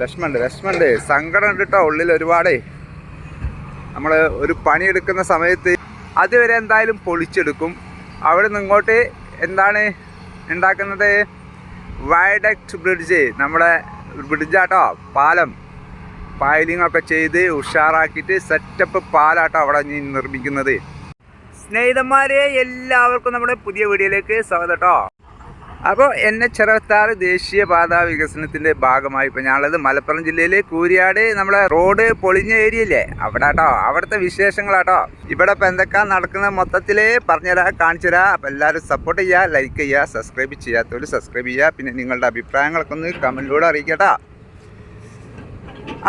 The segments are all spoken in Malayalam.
വിഷമമുണ്ട് വിഷമമുണ്ട്. സങ്കടം ഉണ്ട് ഉള്ളിൽ ഒരുപാടേ. നമ്മൾ ഒരു പണിയെടുക്കുന്ന സമയത്ത് അതുവരെ എന്തായാലും പൊളിച്ചെടുക്കും. അവിടെ നിന്ന് ഇങ്ങോട്ട് എന്താണ് ഉണ്ടാക്കുന്നത്? വയഡക്ട് ബ്രിഡ്ജ് നമ്മുടെ ബ്രിഡ്ജാട്ടോ പാലം. പൈലിംഗ് ഒക്കെ ചെയ്ത് ഉഷാറാക്കിയിട്ട് സെറ്റപ്പ് പാലാട്ടോ അവിടെ ഇനി നിർമ്മിക്കുന്നത്. സ്നേഹിതന്മാരെ എല്ലാവർക്കും നമ്മുടെ പുതിയ വീഡിയോയിലേക്ക് സ്വാഗതം കേട്ടോ അപ്പോൾ എൻ എച്ച് അറുപത്താറ് ദേശീയപാത വികസനത്തിന്റെ ഭാഗമായി ഇപ്പോൾ ഞാനുള്ളത് മലപ്പുറം ജില്ലയിലെ കൂരിയാട് നമ്മളെ റോഡ് പൊളിഞ്ഞ ഏരിയ ഇല്ലേ അവിടെ കേട്ടോ അവിടുത്തെ വിശേഷങ്ങളാട്ടോ. ഇവിടെ ഇപ്പോൾ എന്തൊക്കെ നടക്കുന്ന മൊത്തത്തിൽ പറഞ്ഞുതരാം കാണിച്ചു തരാം അപ്പോൾ എല്ലാവരും സപ്പോർട്ട് ചെയ്യുക ലൈക്ക് ചെയ്യുക സബ്സ്ക്രൈബ് ചെയ്യാത്തവർ സബ്സ്ക്രൈബ് ചെയ്യുക. പിന്നെ നിങ്ങളുടെ അഭിപ്രായങ്ങളൊക്കെ ഒന്ന് കമന്റിലൂടെ അറിയിക്കട്ടോ.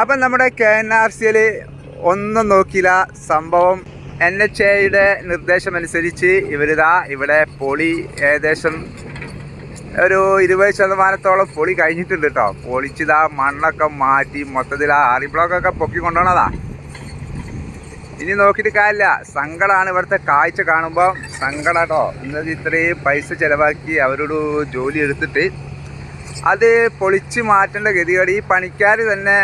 അപ്പം നമ്മുടെ കെ എൻ ആർ സിയിൽ ഒന്നും നോക്കിയില്ല സംഭവം. എൻ എച്ച് എയുടെ നിർദ്ദേശമനുസരിച്ച് ഇവരിതാ ഇവിടെ പൊളി ഏകദേശം ഒരു ഇരുപത് ശതമാനത്തോളം പൊളി കഴിഞ്ഞിട്ടുണ്ട് കേട്ടോ പൊളിച്ചിതാ മണ്ണൊക്കെ മാറ്റി മൊത്തത്തിൽ ആ ആറി ബ്ലോക്കൊക്കെ പൊക്കി കൊണ്ടുപോണതാ ഇനി നോക്കിയിട്ട് കാര്യമില്ല. സങ്കടമാണ് ഇവിടുത്തെ കാഴ്ച കാണുമ്പോൾ സങ്കടം കേട്ടോ ഇന്നത് ഇത്രയും പൈസ ചിലവാക്കി അവരോട് ജോലി എടുത്തിട്ട് അത് പൊളിച്ച് മാറ്റേണ്ട ഗതികേട്. ഈ പണിക്കാർ തന്നെ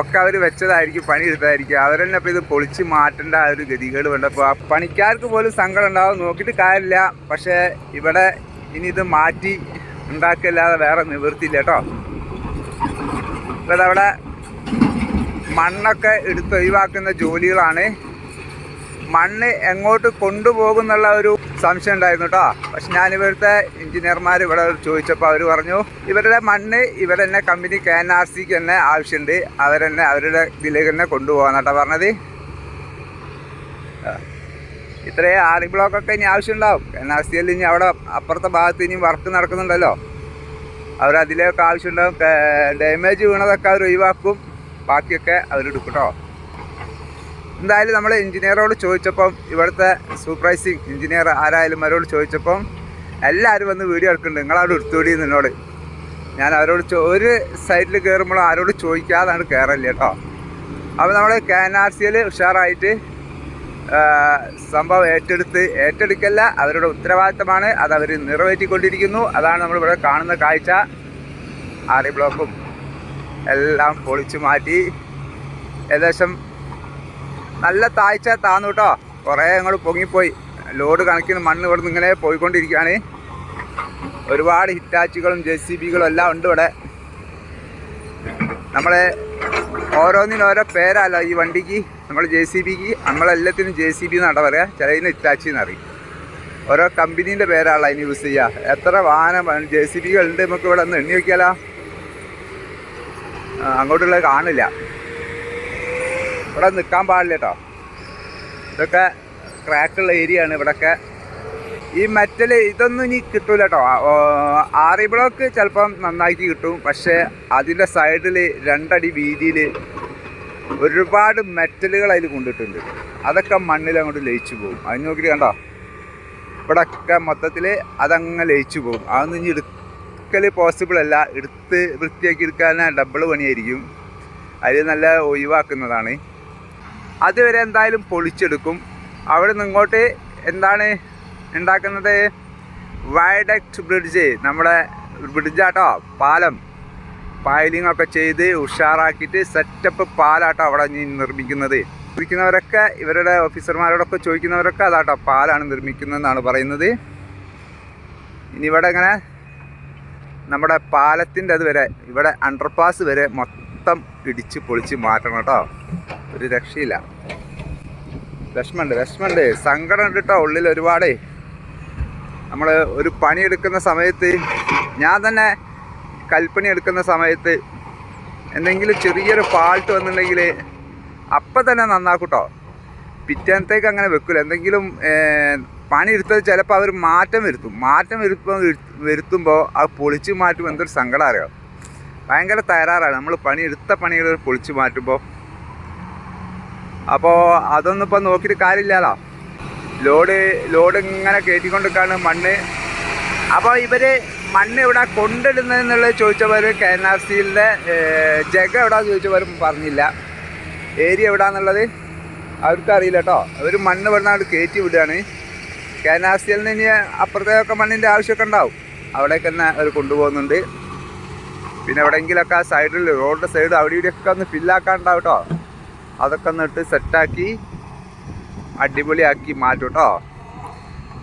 ഒക്കെ അവർ വെച്ചതായിരിക്കും പണി എടുത്തതായിരിക്കും. അവർ തന്നെ അപ്പോൾ ഇത് പൊളിച്ച് മാറ്റേണ്ട ആ ഒരു ഗതികേട് വേണ്ടപ്പോൾ പണിക്കാർക്ക് പോലും സങ്കടം ഉണ്ടാവും. നോക്കിയിട്ട് കാര്യമില്ല. പക്ഷേ ഇവിടെ ഇനി ഇത് മാറ്റി ഉണ്ടാക്കില്ലാതെ വേറെ നിവൃത്തിയില്ല കേട്ടോ. അപ്പോൾ അവിടെ മണ്ണൊക്കെ എടുത്ത് ഒഴിവാക്കുന്ന ജോലികളാണ്. മണ്ണ് എങ്ങോട്ട് കൊണ്ടുപോകുന്നുള്ള ഒരു സംശയം ഉണ്ടായിരുന്നു കേട്ടോ. പക്ഷെ ഞാൻ ഇവിടുത്തെ എഞ്ചിനീയർമാർ ഇവിടെ ചോദിച്ചപ്പോൾ അവർ പറഞ്ഞു ഇവരുടെ മണ്ണ് ഇവരെന്നെ കമ്പനി കെ എൻ ആർ സിക്ക് തന്നെ ആവശ്യമുണ്ട് അവരെന്നെ അവരുടെ ഇതിലേക്ക് തന്നെ കൊണ്ടുപോകാൻ പറഞ്ഞത്. ഇത്രയും ആറി ബ്ലോക്കൊക്കെ ഇനി ആവശ്യമുണ്ടാവും. കെ എൻ ആർ സിയിൽ ഇനി അവിടെ അപ്പുറത്തെ ഭാഗത്ത് ഇനി വർക്ക് നടക്കുന്നുണ്ടല്ലോ. അവർ അതിലേക്ക് ആവശ്യമുണ്ടാവും. ഡാമേജ് വീണതൊക്കെ അവർ ഒഴിവാക്കും. ബാക്കിയൊക്കെ അവരെടുക്കും കേട്ടോ എന്തായാലും നമ്മൾ എഞ്ചിനീയറോട് ചോദിച്ചപ്പം ഇവിടുത്തെ സൂപ്പർവൈസിങ് എഞ്ചിനീയർ ആരായാലും അവരോട് ചോദിച്ചപ്പം എല്ലാവരും വന്ന് വീഡിയോ എടുക്കുന്നുണ്ട്. നിങ്ങളവിടെ എടുത്തുകൂടി നിന്നോട് ഞാൻ അവരോട് ഒരു സൈഡിൽ കയറുമ്പോൾ ആരോട് ചോദിക്കാതാണ് കയറല്ലേ കേട്ടോ അപ്പോൾ നമ്മൾ കെ എൻ ആർ സിയിൽ ഉഷാറായിട്ട് സംഭവം ഏറ്റെടുത്ത് ഏറ്റെടുക്കല്ല അവരുടെ ഉത്തരവാദിത്തമാണ്. അത് അവർ നിറവേറ്റിക്കൊണ്ടിരിക്കുന്നു. അതാണ് നമ്മളിവിടെ കാണുന്ന കാഴ്ച. ആറി ബ്ലോക്കും എല്ലാം പൊളിച്ചു മാറ്റി. ഏകദേശം നല്ല താഴ്ച താന്നു കേട്ടോ. കുറേ ഞങ്ങൾ പൊങ്ങിപ്പോയി. ലോഡ് കണക്കിന് മണ്ണ് ഇവിടെ നിന്ന് ഇങ്ങനെ പോയിക്കൊണ്ടിരിക്കുകയാണ്. ഒരുപാട് ഹിറ്റാച്ചുകളും ജെ സി ബികളും എല്ലാം ഉണ്ട് ഇവിടെ. നമ്മളെ ഓരോന്നിനും ഓരോ പേരല്ലോ ഈ വണ്ടിക്ക്. നമ്മൾ ജെ സി ബിക്ക് നമ്മളെല്ലാത്തിനും ജെ സി ബി എന്നാണ് പറയുക ചിലതിന് ഇറ്റാച്ചി എന്നറിയും ഓരോ കമ്പനീന്റെ പേരാണല്ലോ അതിന് യൂസ് ചെയ്യുക എത്ര വാഹനം ജെ സി ബികൾ ഉണ്ട് നമുക്ക് ഇവിടെ ഒന്ന് എണ്ണി വയ്ക്കാലോ അങ്ങോട്ടുള്ള അങ്ങോട്ടുള്ളത് കാണില്ല. ഇവിടെ നിൽക്കാൻ പാടില്ല കേട്ടോ ഇതൊക്കെ ക്രാക്കുള്ള ഏരിയ ആണ് ഇവിടെയൊക്കെ ഈ മെറ്റൽ ഇതൊന്നും ഇനി കിട്ടൂല കേട്ടോ ആറി ബ്ലോക്ക് ചിലപ്പം നന്നാക്കി കിട്ടും. പക്ഷേ അതിന്റെ സൈഡിൽ രണ്ടടി വീതിയിൽ ഒരുപാട് മെറ്റലുകൾ അതിൽ കൊണ്ടിട്ടുണ്ട്. അതൊക്കെ മണ്ണിൽ അങ്ങോട്ട് ലയിച്ചു പോകും. അത് നോക്കിയിട്ട് കണ്ടോ? ഇവിടെയൊക്കെ മൊത്തത്തിൽ അതങ്ങ് ലയിച്ചു പോകും. അതൊന്നും ഇനി എടുക്കൽ പോസിബിൾ അല്ല. എടുത്ത് വൃത്തിയാക്കി എടുക്കാൻ ഡബിൾ പണിയായിരിക്കും. അതിൽ നല്ല ഒഴിവാക്കുന്നതാണ്. അതുവരെ എന്തായാലും പൊളിച്ചെടുക്കും. അവിടെ നിന്ന് ഇങ്ങോട്ട് എന്താണ് ഉണ്ടാക്കുന്നത്? Viaduct bridge. നമ്മുടെ ബ്രിഡ്ജാട്ടോ പാലം. പൈലിംഗ് ഒക്കെ ചെയ്ത് ഉഷാറാക്കിയിട്ട് സെറ്റപ്പ് പാലാട്ടോ അവിടെ നിർമ്മിക്കുന്നത്. ചോദിക്കുന്നവരൊക്കെ ഇവരുടെ ഓഫീസർമാരോടൊക്കെ ചോദിക്കുന്നവരൊക്കെ അതാട്ടോ പാലാണ് നിർമ്മിക്കുന്നതെന്നാണ് പറയുന്നത്. ഇനി ഇവിടെ ഇങ്ങനെ നമ്മുടെ പാലത്തിന്റെ അത് വരെ ഇവിടെ അണ്ടർപാസ് വരെ മൊത്തം ഇടിച്ച് പൊളിച്ച് മാറ്റണം കേട്ടോ. ഒരു രക്ഷയില്ല. വിഷമമുണ്ട് വിഷമമുണ്ട്. സങ്കടം ഉണ്ട് കേട്ടോ ഉള്ളിൽ ഒരുപാടേ. നമ്മൾ ഒരു പണിയെടുക്കുന്ന സമയത്ത് ഞാൻ തന്നെ കൽപ്പണി എടുക്കുന്ന സമയത്ത് എന്തെങ്കിലും ചെറിയൊരു ഫാൾട്ട് വന്നിട്ടുണ്ടെങ്കിൽ അപ്പം തന്നെ നന്നാക്കൂട്ടോ. പിറ്റേത്തേക്ക് അങ്ങനെ വെക്കില്ല എന്തെങ്കിലും പണി എടുത്തത് ചിലപ്പോൾ അവർ മാറ്റം വരുത്തും. മാറ്റം വരുത്തുമ്പോൾ വരുത്തുമ്പോൾ അത് പൊളിച്ച് മാറ്റുമ്പോൾ എന്തൊരു സങ്കടം അറിയാം? ഭയങ്കര തയ്യാറാണ് നമ്മൾ പണി എടുത്ത പണികൾ പൊളിച്ച് മാറ്റുമ്പോൾ അപ്പോൾ അതൊന്നും ഇപ്പം നോക്കിയിട്ട് കാര്യമില്ലല്ലോ ലോഡ് ലോഡ് ഇങ്ങനെ കയറ്റിക്കൊണ്ടിരിക്കുകയാണ് മണ്ണ്. അപ്പോൾ ഇവർ മണ്ണ് എവിടെ കൊണ്ടിടുന്നതെന്നുള്ളത് ചോദിച്ചവർ കെ എൻ ആർ സിയിലെ ജഗ എവിടാന്ന് ചോദിച്ചവരും പറഞ്ഞില്ല. ഏരിയ എവിടാന്നുള്ളത് അവർക്ക് അറിയില്ല കേട്ടോ. അവർ മണ്ണ് ഇവിടുന്ന് അവിടെ കയറ്റി വിടുകയാണ്. കെ എൻ ആർ സിയിൽ നിന്ന് ഇനി അപ്പുറത്തേക്കൊക്കെ മണ്ണിന്റെ ആവശ്യമൊക്കെ ഉണ്ടാവും. അവിടേക്ക് തന്നെ അവർ കൊണ്ടുപോകുന്നുണ്ട്. പിന്നെ എവിടെയെങ്കിലൊക്കെ ആ സൈഡിൽ റോഡിന്റെ സൈഡ് അവിടെ ഇവിടെയൊക്കെ ഒന്ന് ഫില്ലാക്കാണ്ടാവും കേട്ടോ. അതൊക്കെ ഒന്ന് ഇട്ട് സെറ്റാക്കി അടിപൊളിയാക്കി മാറ്റും കേട്ടോ.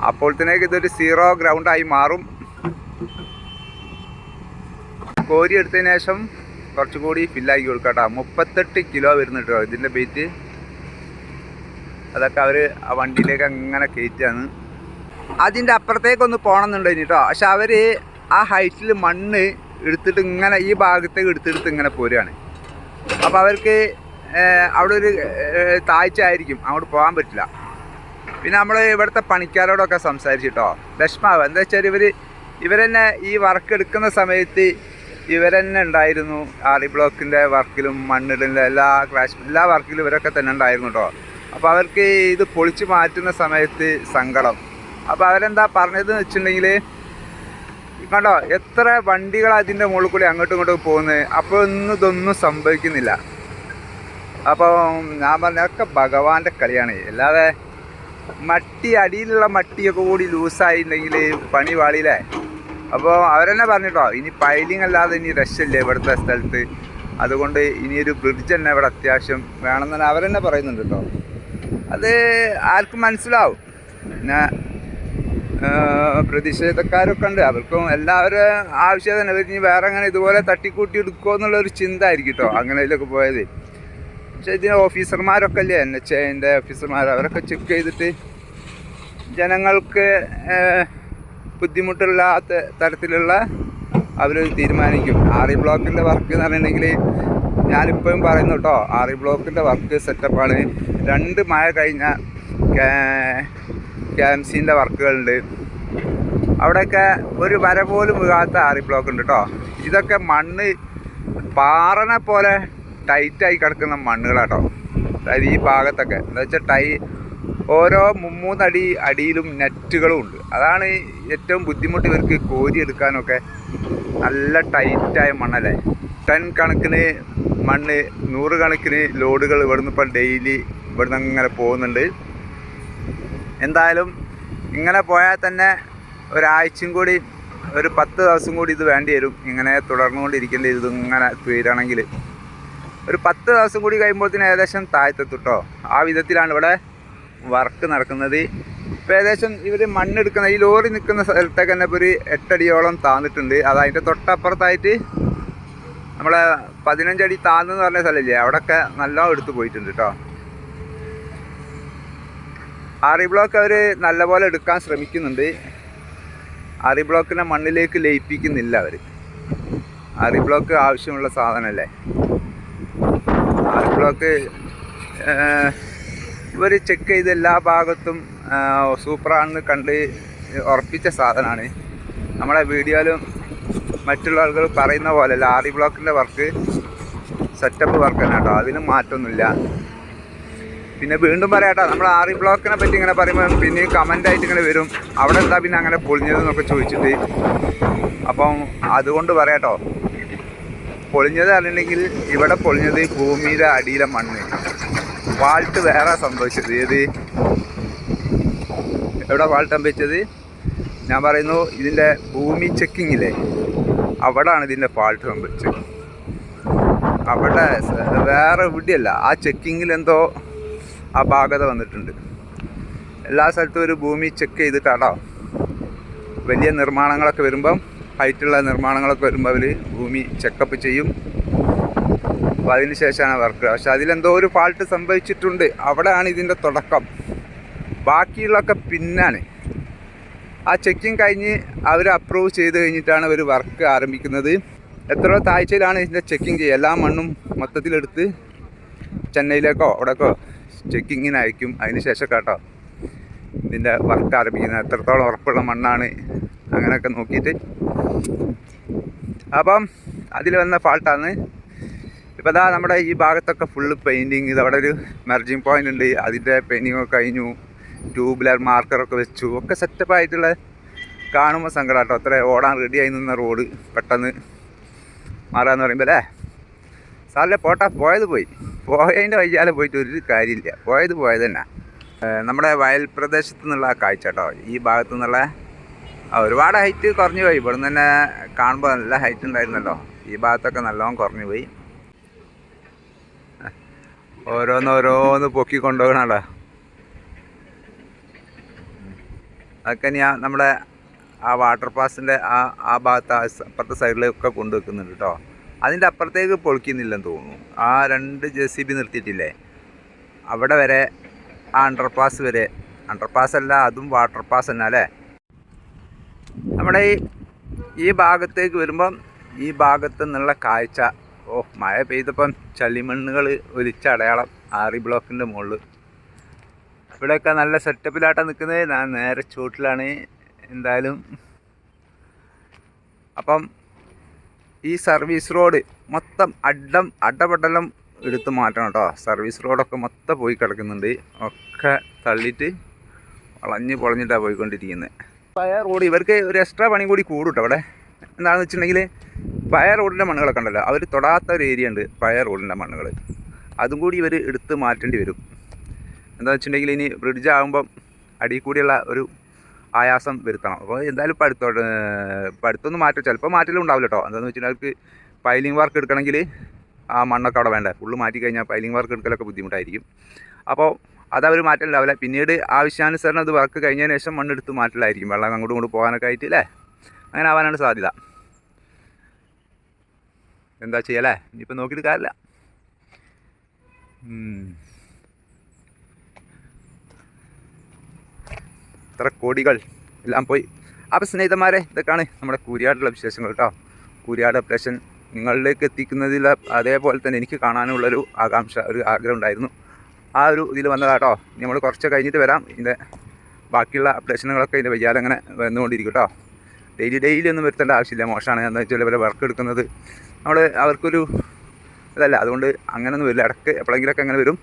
അപ്പോഴത്തേക്ക് ഇതൊരു സീറോ ഗ്രൗണ്ടായി മാറും. കോരി എടുത്തതിന് ശേഷം കുറച്ചുകൂടി ഫില്ലാക്കി കൊടുക്കാം കേട്ടോ. മുപ്പത്തെട്ട് കിലോ വരുന്നുണ്ട് കേട്ടോ ഇതിന്റെ വെയിറ്റ് അതൊക്കെ അവർ ആ വണ്ടിയിലേക്ക് അങ്ങനെ കയറ്റാണ് അതിന്റെ അപ്പുറത്തേക്കൊന്ന് പോകണമെന്നുണ്ട് കേട്ടോ. പക്ഷെ അവർ ആ ഹൈറ്റിൽ മണ്ണ് എടുത്തിട്ട് ഇങ്ങനെ ഈ ഭാഗത്തേക്ക് എടുത്തെടുത്ത് ഇങ്ങനെ പോരുകയാണ്. അപ്പോൾ അവർക്ക് അവിടെ ഒരു താഴ്ച ആയിരിക്കും. അങ്ങോട്ട് പോകാൻ പറ്റില്ല. പിന്നെ നമ്മൾ ഇവിടുത്തെ പണിക്കാരോടൊക്കെ സംസാരിച്ചിട്ടോ വിഷമാവുക എന്താ വെച്ചാൽ ഇവർ ഇവരെന്നെ ഈ വർക്ക് എടുക്കുന്ന സമയത്ത് ഇവരെന്നെ ഉണ്ടായിരുന്നു ആറി ബ്ലോക്കിന്റെ വർക്കിലും മണ്ണിലും എല്ലാ ക്രാഷ് എല്ലാ വർക്കിലും ഇവരൊക്കെ തന്നെ ഉണ്ടായിരുന്നു കേട്ടോ അപ്പോൾ അവർക്ക് ഇത് പൊളിച്ചു മാറ്റുന്ന സമയത്ത് സങ്കടം. അപ്പോൾ അവരെന്താ പറഞ്ഞതെന്ന് വെച്ചിട്ടുണ്ടെങ്കിൽ കണ്ടോ എത്ര വണ്ടികൾ അതിന്റെ മുകളിൽ കൂടി അങ്ങോട്ടും ഇങ്ങോട്ടും പോകുന്നത് അപ്പോൾ ഒന്നും ഇതൊന്നും സംഭവിക്കുന്നില്ല. അപ്പോൾ ഞാൻ പറഞ്ഞൊക്കെ ഭഗവാന്റെ കളിയാണ്. അല്ലാതെ മട്ടി അടിയിലുള്ള മട്ടിയൊക്കെ കൂടി ലൂസായിട്ടുണ്ടെങ്കിൽ പണി പാളിയില്ലേ? അപ്പോൾ അവരെന്നെ പറഞ്ഞിട്ടോ ഇനി പൈലിംഗ് അല്ലാതെ ഇനി രക്ഷയില്ല ഇവിടുത്തെ സ്ഥലത്ത്? അതുകൊണ്ട് ഇനിയൊരു ബ്രിഡ്ജ് തന്നെ ഇവിടെ അത്യാവശ്യം വേണമെന്ന് തന്നെ അവരെന്നെ പറയുന്നുണ്ട് കേട്ടോ അത് ആർക്കും മനസ്സിലാവും. പിന്നെ പ്രതിഷേധക്കാരൊക്കെ ഉണ്ട്. അവർക്കും എല്ലാവരും ആവശ്യം തന്നെ. അവർ ഇനി വേറെ അങ്ങനെ ഇതുപോലെ തട്ടിക്കൂട്ടി എടുക്കുമോ എന്നുള്ളൊരു ചിന്ത ആയിരിക്കും കേട്ടോ അങ്ങനെ ഇതിലൊക്കെ പോയത്. പക്ഷെ ഇതിന് ഓഫീസർമാരൊക്കെ അല്ലേ? എൻ എച്ച് ഐന്റെ ഓഫീസർമാർ അവരൊക്കെ ചെക്ക് ചെയ്തിട്ട് ജനങ്ങൾക്ക് ബുദ്ധിമുട്ടില്ലാത്ത തരത്തിലുള്ള അവർ തീരുമാനിക്കും. ആറി ബ്ലോക്കിന്റെ വർക്ക് എന്ന് പറഞ്ഞിട്ടുണ്ടെങ്കിൽ ഞാനിപ്പോഴും പറയുന്നു കേട്ടോ ആറി ബ്ലോക്കിന്റെ വർക്ക് സെറ്റപ്പാണ്. രണ്ട് മഴ കഴിഞ്ഞ ക്യാംസിന്റെ വർക്കുകളുണ്ട്. അവിടെയൊക്കെ ഒരു വര പോലും വീഴാത്ത ആറി ബ്ലോക്ക് ഉണ്ട് കേട്ടോ. ഇതൊക്കെ മണ്ണ് പാറനെ പോലെ ടൈറ്റായി കിടക്കുന്ന മണ്ണുകളാട്ടോ അതായത് ഈ ഭാഗത്തൊക്കെ. എന്താ വെച്ചാൽ ടൈ ഓരോ മുമ്മൂന്നടി അടിയിലും നെറ്റുകളും ഉണ്ട്. അതാണ് ഏറ്റവും ബുദ്ധിമുട്ട് ഇവർക്ക് കോരിയെടുക്കാനൊക്കെ നല്ല ടൈറ്റായ മണ്ണല്ലേ ടൺ കണക്കിന് മണ്ണ് നൂറ് കണക്കിന് ലോഡുകൾ ഇവിടുന്ന് ഇപ്പം ഡെയിലി ഇവിടുന്ന് അങ്ങനെ പോകുന്നുണ്ട്. എന്തായാലും ഇങ്ങനെ പോയാൽ തന്നെ ഒരാഴ്ചയും കൂടി ഒരു പത്ത് ദിവസം കൂടി ഇത് വേണ്ടി വരും. ഇങ്ങനെ തുടർന്നുകൊണ്ടിരിക്കേണ്ടി ഇത് ഇങ്ങനെ തീരണമെങ്കിൽ. ഒരു പത്ത് ദിവസം കൂടി കഴിയുമ്പോഴത്തേന് ഏകദേശം താഴ്ത്തെത്തുട്ടോ ആ വിധത്തിലാണ് ഇവിടെ വർക്ക് നടക്കുന്നത്. ഇപ്പം ഏകദേശം ഇവർ മണ്ണെടുക്കുന്ന ഈ ലോറി നിൽക്കുന്ന സ്ഥലത്തൊക്കെ തന്നെ ഇപ്പോൾ ഒരു എട്ടടിയോളം താന്നിട്ടുണ്ട്. അത് അതിന്റെ തൊട്ടപ്പുറത്തായിട്ട് നമ്മളെ പതിനഞ്ചടി താന്നെന്ന് പറഞ്ഞ സ്ഥലമില്ലേ? അവിടെയൊക്കെ നല്ലോണം എടുത്തു പോയിട്ടുണ്ട് കേട്ടോ ആറി ബ്ലോക്ക് അവർ നല്ലപോലെ എടുക്കാൻ ശ്രമിക്കുന്നുണ്ട്. ആറി ബ്ലോക്കിനെ മണ്ണിലേക്ക് ലയിപ്പിക്കുന്നില്ല അവർ ആറി ബ്ലോക്ക് ആവശ്യമുള്ള സാധനമല്ലേ? ആറി ബ്ലോക്ക് ഇവർ ചെക്ക് ചെയ്ത് എല്ലാ ഭാഗത്തും സൂപ്പറാണെന്ന് കണ്ട് ഉറപ്പിച്ച സാധനമാണ് നമ്മളെ വീഡിയോയിലും മറ്റുള്ള ആളുകൾ പറയുന്ന പോലെ ലാറി ബ്ലോക്കിന്റെ വർക്ക് സെറ്റപ്പ് വർക്ക് തന്നെ കേട്ടോ. അതിന് മാറ്റമൊന്നുമില്ല. പിന്നെ വീണ്ടും പറയാട്ടോ നമ്മൾ ആറി ബ്ലോക്കിനെ പറ്റി ഇങ്ങനെ പറയുമ്പോൾ പിന്നെയും കമന്റ് ആയിട്ട് ഇങ്ങനെ വരും. അവിടെ എന്താ പിന്നെ അങ്ങനെ പൊളിഞ്ഞതെന്നൊക്കെ ചോദിച്ചിട്ട്. അപ്പം അതുകൊണ്ട് പറയാട്ടോ പൊളിഞ്ഞത് അല്ലെങ്കിൽ ഇവിടെ പൊളിഞ്ഞത് ഭൂമിയുടെ അടിയിലെ മണ്ണ്. വാൾട്ട് വേറെ സംഭവിച്ചത്. ഏത്? എവിടെ വാൾട്ട് സംഭവിച്ചത്? ഞാൻ പറയുന്നു ഇതിന്റെ ഭൂമി ചെക്കിങ്ങില്ലേ? ആണ് ഇതിന്റെ ഫാൾട്ട് സംഭവിച്ചത്. അവിടെ വേറെ എവിടെയല്ല ആ ചെക്കിങ്ങിൽ എന്തോ ആ അപാകത വന്നിട്ടുണ്ട്. എല്ലാ സ്ഥലത്തും ഒരു ഭൂമി ചെക്ക് ചെയ്തിട്ടാണോ? വലിയ നിർമ്മാണങ്ങളൊക്കെ വരുമ്പം ഹൈറ്റുള്ള നിർമ്മാണങ്ങളൊക്കെ വരുമ്പോൾ അവർ ഭൂമി ചെക്കപ്പ് ചെയ്യും. അപ്പോൾ അതിന് ശേഷമാണ് വർക്ക് പക്ഷെ അതിലെന്തോ ഒരു ഫാൾട്ട് സംഭവിച്ചിട്ടുണ്ട്. അവിടെയാണ് ഇതിന്റെ തുടക്കം. ബാക്കിയുള്ളതൊക്കെ പിന്നാണ്. ആ ചെക്കിങ് കഴിഞ്ഞ് അവർ അപ്രൂവ് ചെയ്ത് കഴിഞ്ഞിട്ടാണ് ഒരു വർക്ക് ആരംഭിക്കുന്നത്. എത്ര താഴ്ചയിലാണ് ഇതിന്റെ ചെക്കിങ് ചെയ്യുക. എല്ലാ മണ്ണും മൊത്തത്തിലെടുത്ത് ചെന്നൈയിലേക്കോ അവിടേക്കോ ചെക്കിങ്ങിന് അയക്കും. അതിന് ശേഷം കേട്ടോ ഇതിന്റെ വർക്ക് ആരംഭിക്കുന്നത്. എത്രത്തോളം ഉറപ്പുള്ള മണ്ണാണ് അങ്ങനെയൊക്കെ നോക്കിയിട്ട്. അപ്പം അതിൽ വന്ന ഫാൾട്ടാണ് ഇപ്പോൾ ഇതാ നമ്മുടെ ഈ ഭാഗത്തൊക്കെ ഫുള്ള് പെയിന്റിങ് ഇത് അവിടെ ഒരു മെർജിങ് പോയിന്റ് ഉണ്ട്. അതിന്റെ പെയിന്റിങ് ഒക്കെ കഴിഞ്ഞു. ട്യൂബിലർ മാർക്കറൊക്കെ വെച്ചു. ഒക്കെ സെറ്റപ്പ് ആയിട്ടുള്ള കാണുമ്പോൾ സങ്കടമാട്ടോ അത്ര ഓടാൻ റെഡി ആയി നിന്ന റോഡ് പെട്ടെന്ന് മാറാന്ന് പറയുമ്പോൾ അല്ലേ? സാറിലെ പോട്ടാ. പോയത് പോയി. പോയതിന്റെ വയ്യാതെ പോയിട്ട് ഒരു കാര്യമില്ല. പോയത് പോയത് തന്നെ. നമ്മുടെ വയൽ പ്രദേശത്തു നിന്നുള്ള കാഴ്ച കേട്ടോ ഈ ഭാഗത്തു നിന്നുള്ള ഒരുപാട് ഹൈറ്റ് കുറഞ്ഞു പോയി. ഇവിടുന്ന് തന്നെ കാണുമ്പോൾ നല്ല ഹൈറ്റ് ഉണ്ടായിരുന്നല്ലോ. ഈ ഭാഗത്തൊക്കെ നല്ലോണം കുറഞ്ഞു പോയി. ഓരോന്നോരോന്ന് പൊക്കി കൊണ്ടുപോകണല്ലോ അതൊക്കെ ഞാൻ നമ്മുടെ ആ വാട്ടർ പാസിന്റെ ആ ആ ഭാഗത്ത് ആ അപ്പുറത്തെ സൈഡിലൊക്കെ കൊണ്ടുവെക്കുന്നുണ്ട് കേട്ടോ അതിന്റെ അപ്പുറത്തേക്ക് പൊളിക്കുന്നില്ലെന്ന് തോന്നുന്നു. ആ രണ്ട് ജെ സി ബി നിർത്തിയിട്ടില്ലേ? അവിടെ വരെ ആ അണ്ടർ പാസ് വരെ. അണ്ടർ പാസ് അല്ല അതും വാട്ടർ പാസ് തന്നെ അല്ലേ? നമ്മുടെ ഈ ഈ ഭാഗത്തേക്ക് വരുമ്പം ഈ ഭാഗത്തു നിന്നുള്ള കാഴ്ച ഓ മഴ പെയ്തപ്പം ചളിമണ്ണുകൾ ഒലിച്ച അടയാളം ആറി ബ്ലോക്കിന്റെ മുകളിൽ ഇവിടെയൊക്കെ നല്ല സെറ്റപ്പിലാട്ടാണ് നിൽക്കുന്നത്. ഞാൻ നേരെ ചൂട്ടിലാണ് എന്തായാലും. അപ്പം ഈ സർവീസ് റോഡ് മൊത്തം അഡം അടപടലം എടുത്ത് മാറ്റണം കേട്ടോ. സർവീസ് റോഡൊക്കെ മൊത്തം പോയി കിടക്കുന്നുണ്ട്. ഒക്കെ തള്ളിയിട്ട് വളഞ്ഞ് പൊളഞ്ഞിട്ടാണ് പോയിക്കൊണ്ടിരിക്കുന്നത് പഴയ റോഡ് ഇവർക്ക് ഒരു എക്സ്ട്രാ പണി കൂടി കൂടും കേട്ടോ അവിടെ എന്താണെന്ന് വെച്ചിട്ടുണ്ടെങ്കിൽ പഴയ റോഡിന്റെ മണ്ണുകളൊക്കെ ഉണ്ടല്ലോ അവർ തൊടാത്ത ഒരു ഏരിയ ഉണ്ട് പഴയ റോഡിന്റെ മണ്ണുകൾ അതും കൂടി ഇവർ എടുത്ത് മാറ്റേണ്ടി വരും. എന്താണെന്ന് വെച്ചിട്ടുണ്ടെങ്കിൽ ഇനി ബ്രിഡ്ജ് ആകുമ്പം അടിയിൽ കൂടിയുള്ള ഒരു ആയാസം വരുത്തണം. അപ്പോൾ എന്തായാലും പഠിത്തോ പഠിത്തൊന്നും മാറ്റം ചിലപ്പോൾ മാറ്റലും ഉണ്ടാവില്ല കേട്ടോ. എന്താണെന്ന് വെച്ചിട്ടുണ്ടെങ്കിൽ പൈലിംഗ് വർക്ക് എടുക്കണമെങ്കിൽ ആ മണ്ണൊക്കെ അവിടെ വേണ്ട. ഫുള്ള് മാറ്റി കഴിഞ്ഞാൽ പൈലിംഗ് വർക്ക് എടുക്കലൊക്കെ ബുദ്ധിമുട്ടായിരിക്കും. അപ്പോൾ അതവർ മാറ്റലുണ്ടാവില്ല പിന്നീട് ആവശ്യാനുസരണം അത് വർക്ക് കഴിഞ്ഞതിന് ശേഷം മണ്ണെടുത്ത് മാറ്റലായിരിക്കും. വെള്ളം അങ്ങോട്ടും ഇങ്ങോട്ടും പോകാനൊക്കെ ആയിട്ട് അല്ലേ? അങ്ങനെ ആവാനാണ് സാധ്യത. എന്താ ചെയ്യല്ലേ? ഇനിയിപ്പോൾ നോക്കിയിട്ട് കാര്യമില്ല. ഇത്ര കോടികൾ എല്ലാം പോയി. അപ്പോൾ സ്നേഹിതന്മാരെ ഇതൊക്കെയാണ് നമ്മുടെ കൂരിയാടുള്ള വിശേഷങ്ങൾ കേട്ടോ. കൂരിയാട് അപ്ലേഷൻ നിങ്ങളിലേക്ക് എത്തിക്കുന്നതിൽ അതേപോലെ തന്നെ എനിക്ക് കാണാനുള്ളൊരു ആകാംക്ഷ ഒരു ആഗ്രഹം ഉണ്ടായിരുന്നു. ആ ഒരു ഇതിൽ വന്നതാട്ടോ നമ്മൾ കുറച്ച് കഴിഞ്ഞിട്ട് വരാം. ഇതിന്റെ ബാക്കിയുള്ള അപ്ലേഷനുകളൊക്കെ ഇതിന്റെ വയ്യാതെ അങ്ങനെ വന്നുകൊണ്ടിരിക്കും കേട്ടോ. ഡെയിലി ഡെയിലി ഒന്നും വരുത്തേണ്ട ആവശ്യമില്ല. മോശമാണ്. എന്താ വെച്ചാൽ ഇവരെ വർക്ക് എടുക്കുന്നത് നമ്മൾ അവർക്കൊരു ഇതല്ല അതുകൊണ്ട് അങ്ങനെയൊന്നും വരില്ല. ഇടയ്ക്ക് എപ്പോഴെങ്കിലുമൊക്കെ അങ്ങനെ വരും.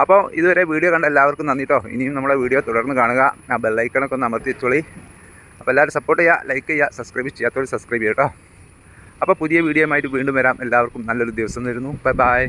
അപ്പോൾ ഇതുവരെ വീഡിയോ കണ്ട എല്ലാവർക്കും നന്ദി കേട്ടോ ഇനിയും നമ്മളെ വീഡിയോ തുടർന്ന് കാണുക. ആ ബെല്ലൈക്കണൊക്കെ ഒന്ന് അമർത്തി വെച്ചോളി. അപ്പോൾ എല്ലാവരും സപ്പോർട്ട് ചെയ്യുക ലൈക്ക് ചെയ്യുക സബ്സ്ക്രൈബ് ചെയ്യാത്തവർ സബ്സ്ക്രൈബ് ചെയ്യുക കേട്ടോ അപ്പോൾ പുതിയ വീഡിയോ ആയിട്ട് വീണ്ടും വരാം. എല്ലാവർക്കും നല്ലൊരു ദിവസം തരുന്നു ബൈ ബൈ